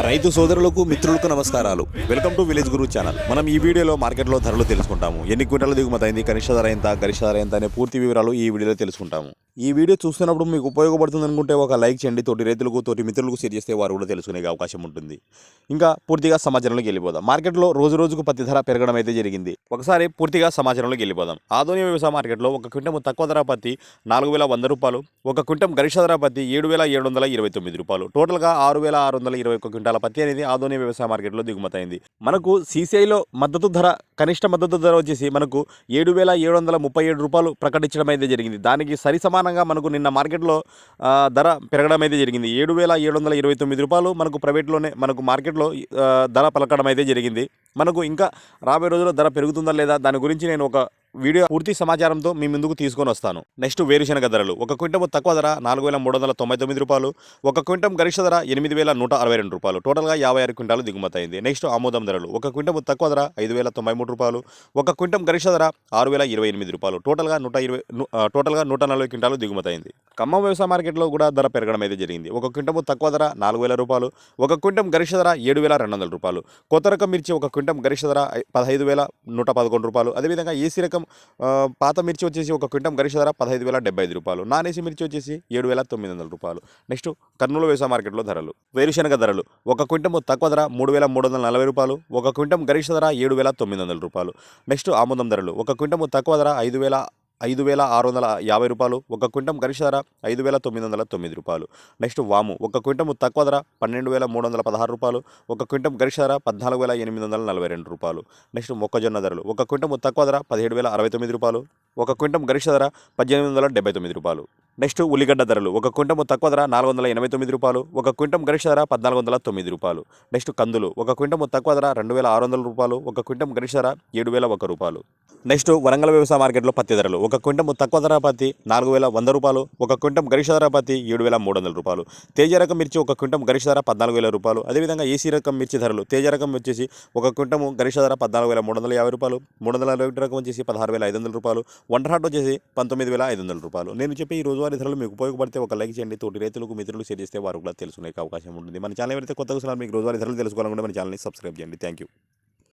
రైతు సోదరులకు మిత్రులకు నమస్కారాలు. Welcome to village Guru channel మనం ఈ వీడియోలో మార్కెట్లో ధరలు తెలుసుకుంటాము. ఎన్ని క్వింటాల దిగుమతి అయింది కనిష్ట ధర ఎంత గరిష్ట ధర ఎంత అనే పూర్తి వివరాలు ఈ వీడియోలో తెలుసుకుంటాము. ఈ వీడియో చూస్తున్నప్పుడు మీకు ఉపయోగపడుతుంది అనుకుంటే ఒక లైక్ చేయండి. తోటి రైతులకు తోటి మిత్రులకు షేర్ చేస్తే వారు కూడా తెలుసుకునే అవకాశం ఉంటుంది. ఇంకా పూర్తిగా సమాచారంలోకి వెళ్ళిపోదాం. మార్కెట్లో రోజు రోజుకు పత్తి ధర పెరగడం అయితే జరిగింది. ఒకసారి పూర్తిగా సమాచారంలోకి వెళ్ళిపోదాం. ఆధునిక వ్యవసాయ మార్కెట్లో ఒక క్వింటం తక్కువ ధర పత్తి నాలుగు వేల వంద రూపాయలు ఒక క్వింటం గరిష్ట ధర పత్తి ఏడు వేల ఏడు వందల ఇరవై తొమ్మిది రూపాయలు. టోటల్గా ఆరు వేల ఆరు వందల ఇరవై ఒక క్వింటాల పత్తి అనేది ఆధునిక వ్యవసాయ మార్కెట్లో దిగుమతైంది మనకు సీసీఐలో మద్దతు ధర కనిష్ట మద్దతు ధర వచ్చేసి మనకు ఏడు వేల ఏడు వందల ముప్పై ఏడు రూపాయలు ప్రకటించడం అయితే జరిగింది. దానికి సరి సమానంగా మనకు నిన్న మార్కెట్లో ధర పెరగడం అయితే జరిగింది. ఏడు వేల ఏడు వందల ఇరవై తొమ్మిది రూపాయలు మనకు ప్రైవేట్లోనే మనకు మార్కెట్లో ధర పలకడం అయితే జరిగింది. మనకు ఇంకా రాబోయే రోజుల్లో ధర పెరుగుతుందా లేదా దాని గురించి నేను ఒక వీడియో పూర్తి సమాచారంతో మీ ముందుకు తీసుకొని వస్తాను. నెక్స్ట్ వేరుశనగ ధరలు. ఒక క్వింటం తక్కువ ధర నాలుగు వేల మూడు వందల తొంభై తొమ్మిది రూపాయలు. ఒక క్వింటం గరిష్ట ధర ఎనిమిది వేల నూట అరవై రెండు రూపాయలు. టోటల్గా యాభై ఆరు క్వింటాలు దిగుమతి అయింది. నెక్స్ట్ ఆమోదం ధరలు. ఒక క్వింటం తక్కువ ధర ఐదు వేల తొంభై మూడు రూపాయలు. ఒక క్వింటం గరిష్ట ధర ఆరు వేల ఇరవై ఎనిమిది రూపాయలు. టోటల్గా నూట ఇరవై టోటల్గా నూట నలభై క్వింటాలు దిగుమతి అయింది. ఖమ్మం వ్యవసాయ మార్కెట్లో కూడా ధర పెరగడం అయితే జరిగింది. ఒక క్వింటం తక్కువ ధర నాలుగు వేల రూపాయలు ఒక క్వింటం గరిష్ట ధర ఏడు వేల రెండు వందల రూపాయలు కొత్త రకం మిర్చి ఒక క్వింటం గరిష్ట ధర పదహైదు వేల నూట పదకొండు రూపాయలు అదేవిధంగా ఏసీ రకం పాత మిర్చి వచ్చేసి ఒక క్వింటం గరిష్ట ధర పదహైదు వేల డెబ్బై ఐదు రూపాయలు నాన్ ఏసీ మిర్చి వచ్చేసి ఏడు వేల తొమ్మిది వందల రూపాయలు. నెక్స్ట్ కర్నూలు వ్యవసాయ మార్కెట్లో ధరలు. వేరుశనగ ధరలు. ఒక క్వింటం తక్కువ ధర మూడు వేల మూడు వందల నలభై రూపాయలు ఒక క్వింటం గరిష్ట ధర ఏడు వేల తొమ్మిది వందల రూపాయలు. నెక్స్ట్ ఆముదం ధరలు. ఒక క్వింటం తక్కువ ధర ఐదు వేల ఐదు వేల ఆరు వందల యాభై రూపాయలు. ఒక క్వింటం గరిష్ట ధర ఐదు వేల తొమ్మిది వందల తొమ్మిది రూపాయలు. నెక్స్ట్ వాము ఒక క్వింటం తక్కువ ధర పన్నెండు వేల మూడు వందల పదహారు రూపాయలు. ఒక క్వింటం గరిష్ట ధర పద్నాలుగు వేల ఎనిమిది వందల నలభై రెండు రూపాయలు. నెక్స్ట్ మొక్కజొన్న ధరలు ఒక క్వింటం తక్కువ ధర పదిహేడు వేల అరవై తొమ్మిది రూపాయలు. ఒక క్వింటం గరిష్ట ధర పద్దెనిమిది వందల డెబ్బై తొమ్మిది రూపాయలు. నెక్స్ట్ ఉల్లిగడ్డ ధరలు ఒక క్వింటం తక్కువ ధర నాలుగు వందల ఎనభై తొమ్మిది రూపాయలు. ఒక క్వింటం గరిష్ట ధర పద్నాలుగు వందల తొమ్మిది రూపాయలు. నెక్స్ట్ కందులు ఒక క్వింటం తక్కువ ధర రెండు వేల ఆరు వందల రూపాయలు. ఒక క్వింటం గరిష్ట ధర ఏడు వేల ఒక రూపాయలు. నెక్స్ట్ వరంగల్ వ్యవసాయ మార్కెట్లో పత్తి ధరలు. ఒక క్వింటం తక్కువ ధర పత్తి నాలుగు వేల వంద రూపాయలు. ఒక క్వింటం గరిష్ట ధర పత్తి ఏడు వేల మూడు వందల రూపాయలు. తేజ రకం మిర్చి ఒక క్వింటం గరిష్ట ధర పద్నాలుగు వేల రూపాయలు. అదేవిధంగా ఏసీ రకం మిర్చి ధరలు తేజ రకం వచ్చేసి ఒక క్వింటం గరిష్ట ధర పద్నాలుగు వేల మూడు వందల యాభై రూపాయలు. మూడు వందల అరవై ఒకటి రకం వచ్చేసి పదహారు వేల ఐదు వందల రూపాయలు. వండర్ హాట్ వచ్చేసి పంతొమ్మిది వేల ఐదు వందల రూపాయలు. నేను చెప్పి ఈ రోజువారీ ధరలు మీకు ఉపయోగపడితే ఒక లైక్ చేయండి. తోటి రైతులకు మిత్రులు షేర్ చేస్తే వారు కూడా తెలుసుకునే అవకాశం ఉంటుంది. మన ఛానల్ ఎవరైతే కొత్తగా మీకు రోజువారీ ధరలు తెలుసుకోవాలనుకుంటే మన ఛానల్ని సబ్స్క్రైబ్ చేయండి. Thank you